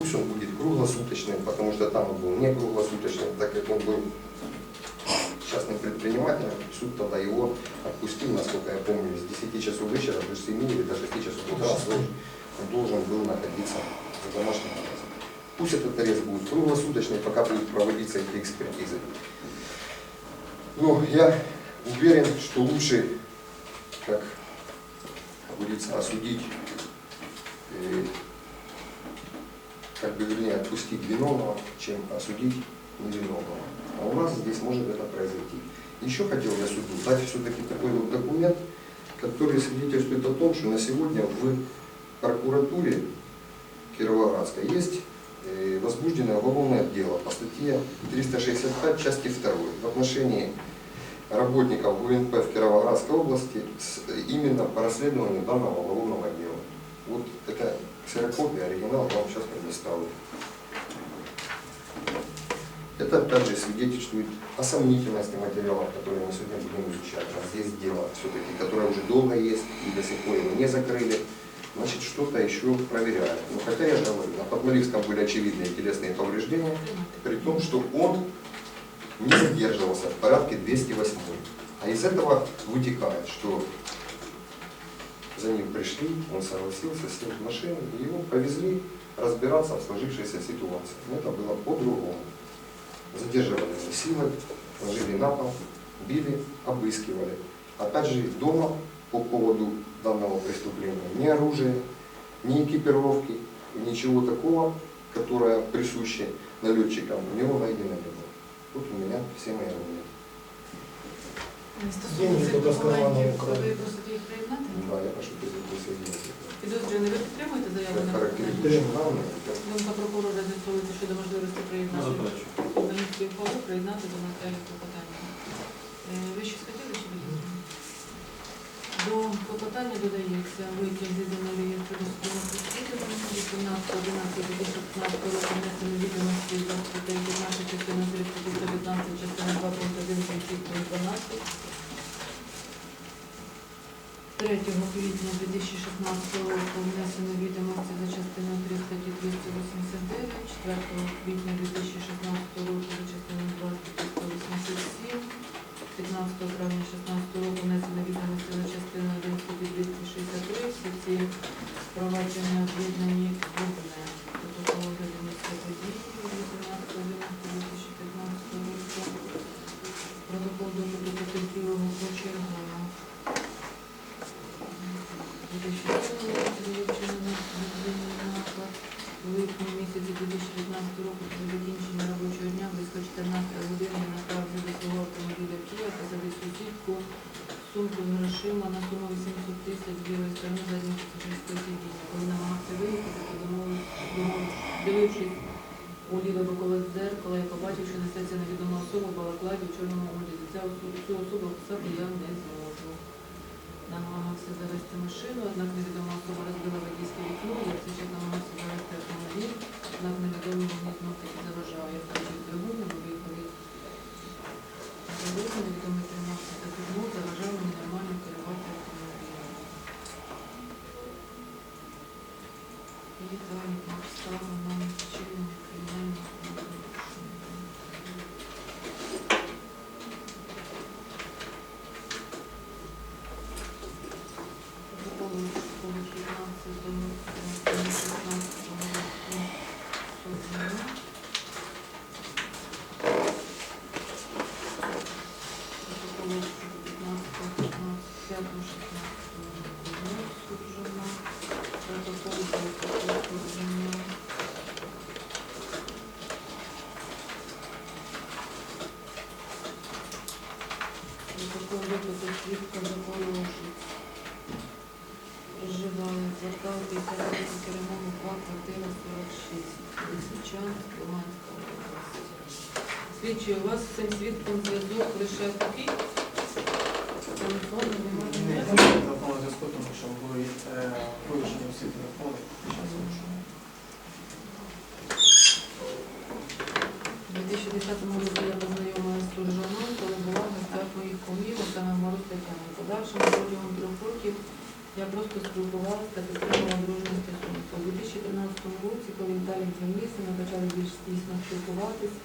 Пусть он будет круглосуточным, потому что там он был не круглосуточным, так как он был частным предпринимателем, суд тогда его отпустил, насколько я помню, с 10 часов вечера до 7 или до 6 часов утра он должен, был находиться за домашним арестом. Пусть этот арест будет круглосуточный, пока будут проводиться эти экспертизы. Но я уверен, что лучше, как говорится, осудить, э, как бы вернее отпустить виновного, чем осудить невиновного. А у нас здесь может это произойти. Еще хотел я суду дать все-таки такой вот документ, который свидетельствует о том, что на сегодня в прокуратуре Кировоградской есть э, возбуждено уголовное дело по статье 365 части 2 в отношении работников ГУНП в Кировоградской области э, именно по расследованию данного уголовного дела. Вот это ксерокопия, оригинал вам сейчас предоставлю. Это также свидетельствует о сомнительности материалов, которые мы сегодня будем изучать. У нас есть дело все-таки, которое уже долго есть, и до сих пор его не закрыли. Значит, что-то еще проверяют. Но хотя я говорю, на Подмаливском были очевидные телесные повреждения, при том, что он не задерживался в порядке 208. А из этого вытекает, что за ним пришли, он согласился, сел в машину, и его повезли разбираться в сложившейся ситуации. Но это было по-другому. Задерживали за силой, ложили на пол, били, обыскивали. Опять же, дома по поводу данного преступления ни оружия, ни экипировки, ничего такого, которое присуще налетчикам, у него найдено не было. Вот у меня все мои аргументы. Стосовно цих документів, ви просите їх приєднати? Да, я прошу присоединиться. Підозрюваний, ви підтримуєте заяву на виконання? Думка прокурора з'ясовується щодо можливості приєднати до міської приєднати до матеріалів клопотання. Е, Ви щось хотіли? До клопотання додається витяг зі від 17.11.2016 року внесено відомості за статтею 15 частина 3 статті 115 частина 2 пункт 1 пункт 12 3 квітня 2016 року внесено відомості за частиною 3 статті 289, 4 квітня 2016 року за частиною 2 статті 187, 15 травня 2016 року внесено відомості за частиною 1 статті 263, всі ці провадження об'єднані в одне. Протокол розгляду місця події від 18 року, протокол допиту потерпілого почергово. У липні місяці 2015 року після закінчення робочого дня близько 14 години направив до свого автомобіля Кія та завіз сусідку сумку з грошима на суму 800 тисяч з лівої сторони заднього пасажирського. Коли намагався виїхати, то дивившись у ліве бокове дзеркало, я побачив, що несеться невідома особа в балаклаві в чорному одязі. Цю особу описати я не зможу намагався завести машину, однак невідома особа розбила водійське вікно, я в цей час намагався завести автомобіль, однак невідомий мені знов таки заважав. Я включив двигун, ми виїхали. Завели, невідомий тримався за кермо, заважав мені нормально керувати автомобілем. І далі по обставинам вчинення кримінального правопорушення. Протоколу школи 15 до 16 року суддя. Протоколу 15 15 року суджена. Протокол суджена. Протокол випису свідка запорожець. Проживає квартал 50 Керемому 2, квартира 46. Лисичан, Луганська область. Слідчі, у вас з цим свідком зв'язок лише такий? Телефон немає? не телефонного зв'язку, тому що були е, вилучені всі телефони. Зараз вилучимо. У 2010 році я познайомилася з Туржаном, коли була в гостях моїх кумів, саме Мороз Тетяни. Подальшому протягом трьох років Я просто спілкувалася та підтримала дружнє стосунки. У 2013 році, коли Віталій з'явився, ми почали більш тісно спілкуватись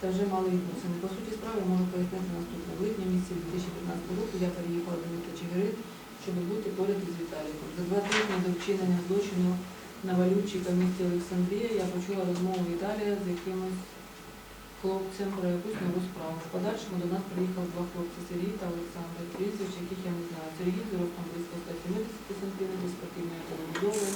та вже мали відносини. По суті справи можу пояснити наступне. В липні місяці 2015 року я переїхала до міста Чигирин, щоб бути поряд із Віталіком. За два тижні до вчинення злочину на Валютчика в місті Олександрія я почула розмову Віталія з якимось хлопцем про якусь нову справу. В подальшому до нас приїхали два хлопці Сергій та Олександр, прізвищ, яких я не знаю. Сергій з ростом близько 170 см, спортивної полудови,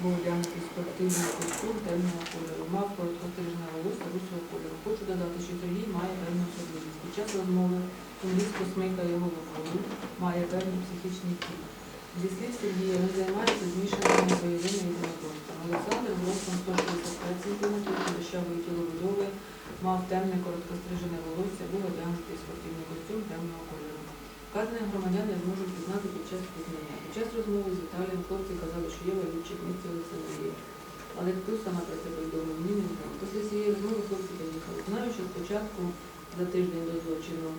був одягнутий спортивний костюм темного кольору, мав короткострижне волосся русого кольору. Хочу додати, що Сергій має певну особливість. Під час розмови він різко смикає головою, має певні психічні тіп. Зі слів Сергія, він займається змішаними бойовими єдиноборствами. Олександр з ростом 165 см, худощавої тілобудови, мав темне короткострижене волосся, був одягнутий спортивний костюм темного кольору. Вказаних громадян я зможу впізнати під час пізнання. Під час розмови з Віталієм хлопці казали, що є валючий в місті Олександрії. Але хто саме про це повідомив, мені. Після цієї розмови хлопці поїхали. Знаю, що спочатку за тиждень до злочину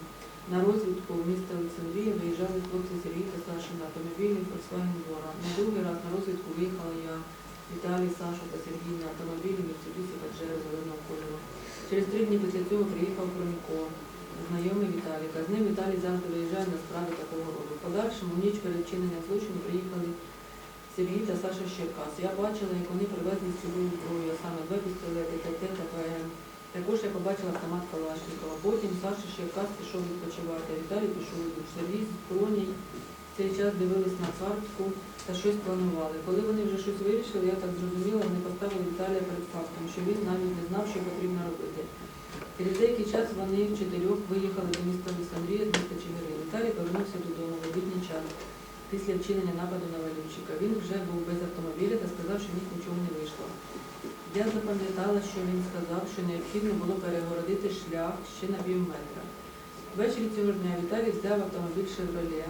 на розвідку в місто Олександрія виїжджали хлопці Сергій та Саша на автомобілі Volkswagen Бора. На другий раз на розвідку виїхала я, Віталій, Саша та Сергій на автомобілі Mitsubishi Pajero зеленого кольору. Через три дні після цього приїхав Хроміко, знайомий Віталіка. З ним Віталій завжди виїжджає на справи такого роду. Подальшому, ніч перед вчиненням злочину, приїхали Сергій та Саша Черкас. Я бачила, як вони привезли з собою зброю, а саме два пістолети, ТТ та ПМ. Також я побачила автомат Калашникова. Потім Саша Черкас пішов відпочивати, Віталій пішов у душ. Сергій з Броній в цей час дивились на картку та щось планували. Коли вони вже щось вирішили, я так зрозуміла, вони поставили Віталія перед фактом, що він навіть не знав, що потрібно робити. Через деякий час вони в чотирьох виїхали до міста Олександрія з міста Чигирин. Віталій повернувся додому в обідній час після вчинення нападу на Валючика. Він вже був без автомобіля та сказав, що в них нічого не вийшло. Я запам'ятала, що він сказав, що необхідно було перегородити шлях ще на півметра. Ввечері цього дня Віталій взяв автомобіль «Шевроле»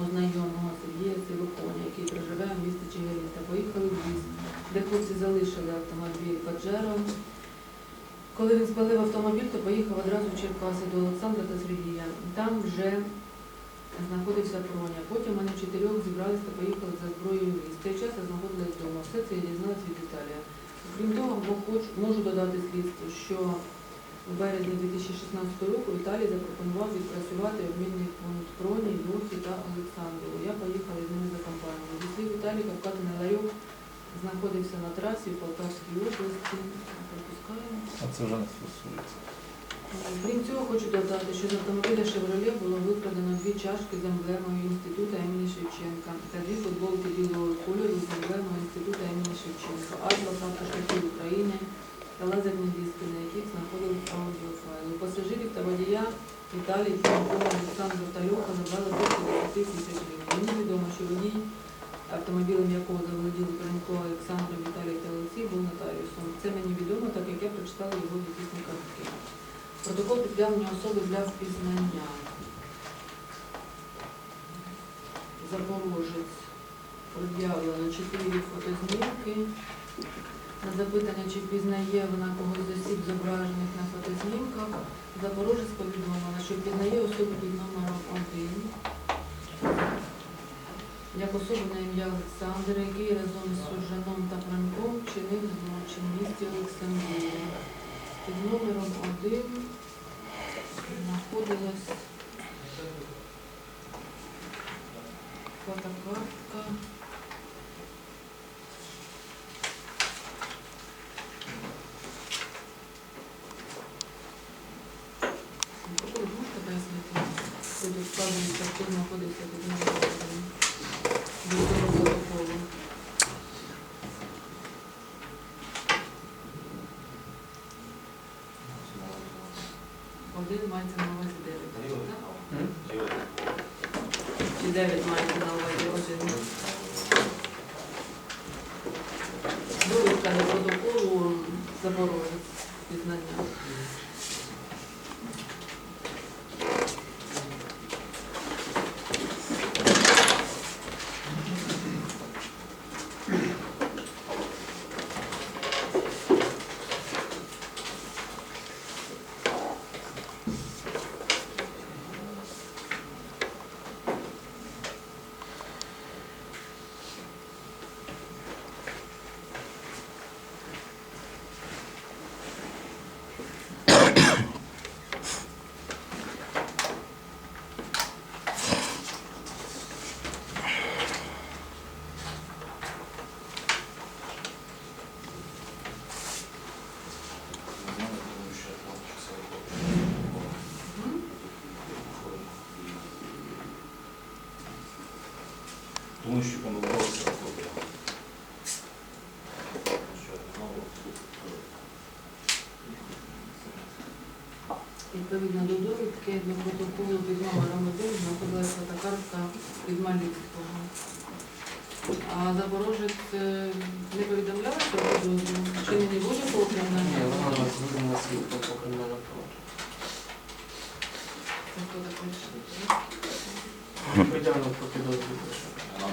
у знайомого Сергія Сивоконя, який проживає в місті Чигирин, та поїхали в ліс, де хлопці залишили автомобіль Паджеро. Коли він спалив автомобіль, то поїхав одразу в Черкаси до Олександра та Сергія. Там вже знаходився Проня. Потім вони в чотирьох зібрались та поїхали за зброєю в ліс. В цей час я знаходилась вдома. Все це я дізналась від Віталія. Крім того, бо хоч- можу додати слідству, що у березні 2016 року Віталій запропонував відпрацювати обмінний пункт Проні, Йохі та Олександру. Я поїхала з ними за компанію. Зі слів Віталіка, вказаний ларьок знаходився на трасі в Полтавській області. Пропускаємо. А це вже не стосується. Крім цього, хочу додати, що з автомобіля «Шевроле» було викрадено дві чашки з емблемою інституту імені Шевченка та дві футболки білого кольору з емблемою інституту імені Шевченка, атлас автошляхів України та лазерні диски, на яких знаходились аудіофайли. Пасажирів та водія Віталій Франкова, Олександр та Льоха забрали близько 10 тисяч гривень. Мені відомо, що водій, автомобілем якого заволоділи Франко, Олександр, Віталій та Олексій, був нотаріусом. Це мені відомо, так як я прочитала його візитні картки. Протокол підтягнення особи для впізнання. Запорожець пред'явлено чотири фотознімки. На запитання, чи впізнає вона когось з осіб, зображених на фотознімках, Запорожець повідомила, що впізнає особу під номером 1, як особу на ім'я Олександр, який разом з Суржаном та Франком вчинив злочин в місті Олександрія під номером 1 знаходилась фотокартка. Продовжка без дитини. Тут складені частина знаходиться 11. Один мається на увазі дев'ять. Чи дев'ять мається на увазі один? Довідка до протоколу заборонить пізнання. Мущиком Миколаївського округу. Відповідно до довідки до протоколу під номером 1 знаходилася фотокартка від Малівського. А Запорожець е, не повідомляв про підозру? Чи не будь-якого Ні, кримінального? вона у нас звільнена свідком по кримінальному провадженню. Це хто так вирішив? Не про підозру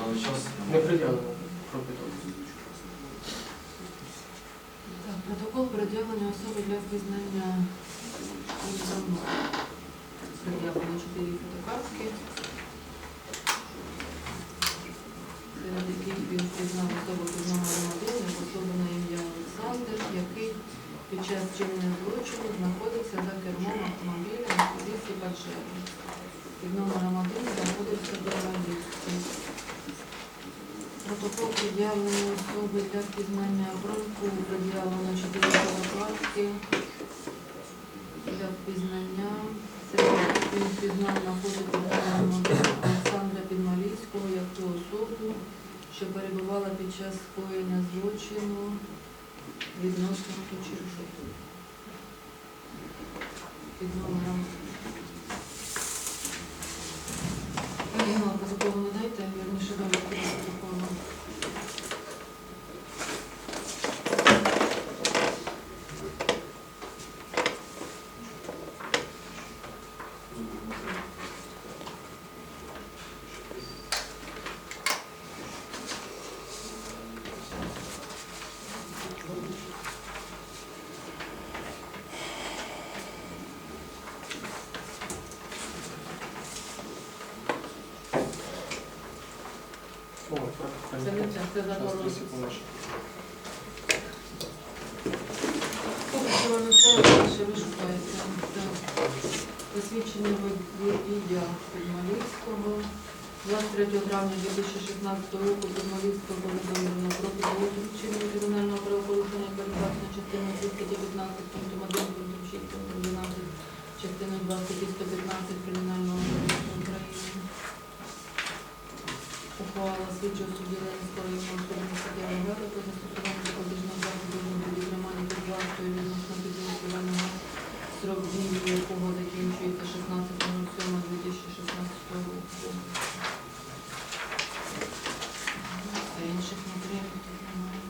На час Не пред'явлено про підозру. Так, протокол пред'явлення особи для впізнання Ось пред'явлено чотири фотокартки. Серед яких він впізнав особу під номером 1, особу на ім'я Олександр, який під час чинення злочину знаходився за кермом автомобіля на місці Паджеро. Під номером 1 знаходився Белорусський. Протокол пред'явлення особи для впізнання бронку пред'явлено 4 фотокартки для впізнання. Яких він номером 1 Олександра Підмалійського як ту особу, що перебувала під час скоєння злочину відносно Кучержу. Під номером. Не дайте, вірніше довідку до протоколу. О, так, так. Це не це, це Поки що воно ще вишукається. Посвідчення водія Підмалівського. 23 травня 2016 року Підмалівського було про підозру вчинення кримінального правопорушення передбачено частиною 219 пунктом 1 пунктом 6 пунктом 12 частиною 2 статті 115 Кримінального кодексу України. Ухвала слідчого судді Ленінського районного суду Кіровограда про застосування запобіжного заходу буде тримання під відносно підвищуваного срок дії якого закінчується 16.07.2016 року. Та інших матеріалів тут немає.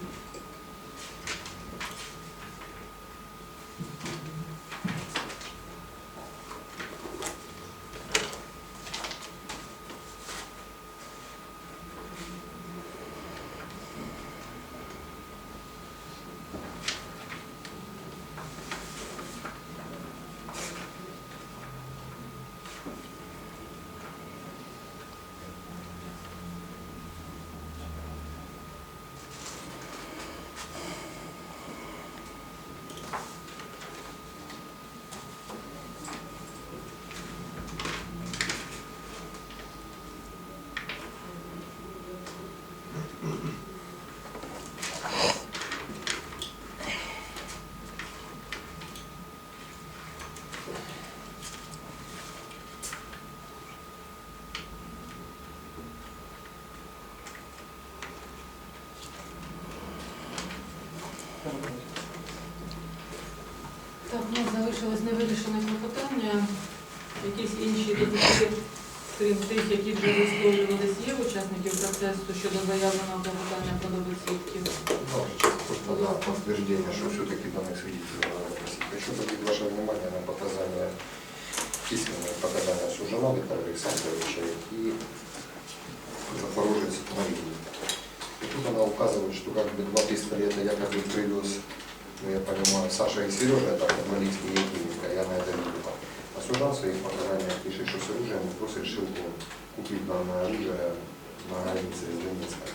Так, у нас залишилось невирішене клопотання. Якісь інші допустити, крім тих, які вже висловлювались, є учасників процесу щодо заявленого клопотання про свідків. Да, подтверждение, что все-таки данных свидетелей надо просить. Хочу обратить ваше внимание на показания, письменные показания Сужана Виктора Александровича и она указывает, что как бы два пистолета якобы привез, ну я понимаю, Саша и Сережа, это Малийский и Якименко, я на это видел. А Сужан в своих показаниях пишет, что с оружием просто решил ну, купить данное оружие на границе с Донецком.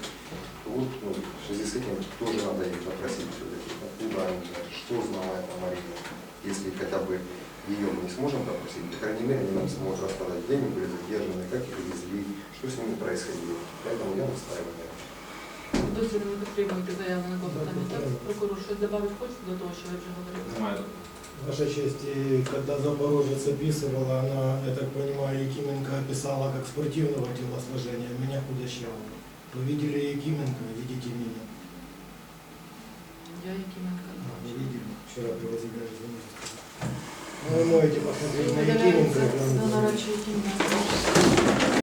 Вот ну, в связи с этим тоже надо их допросить все-таки, откуда они, что знала эта Марина. Если хотя бы ее мы не сможем допросить, по крайней мере, они нам смогут рассказать, где они были задержаны, как их везли, что с ними происходило. Поэтому я настаиваю на этом. Досі не підтримуєте заявлене клопотання. Так, прокурор щось додати хочете до того, що ви вже говорили? Немає. Ваша честь, и когда Запорожец описывала, она, я так понимаю, Якименко описала как спортивного телосложения, меня худощавого. Вы видели Якименко, видите меня. Я Якименко. А, вы видели, вчера привозили извините. Ну, вы можете посмотреть на Видаляється Якименко. и там за будет. наречі Якименко.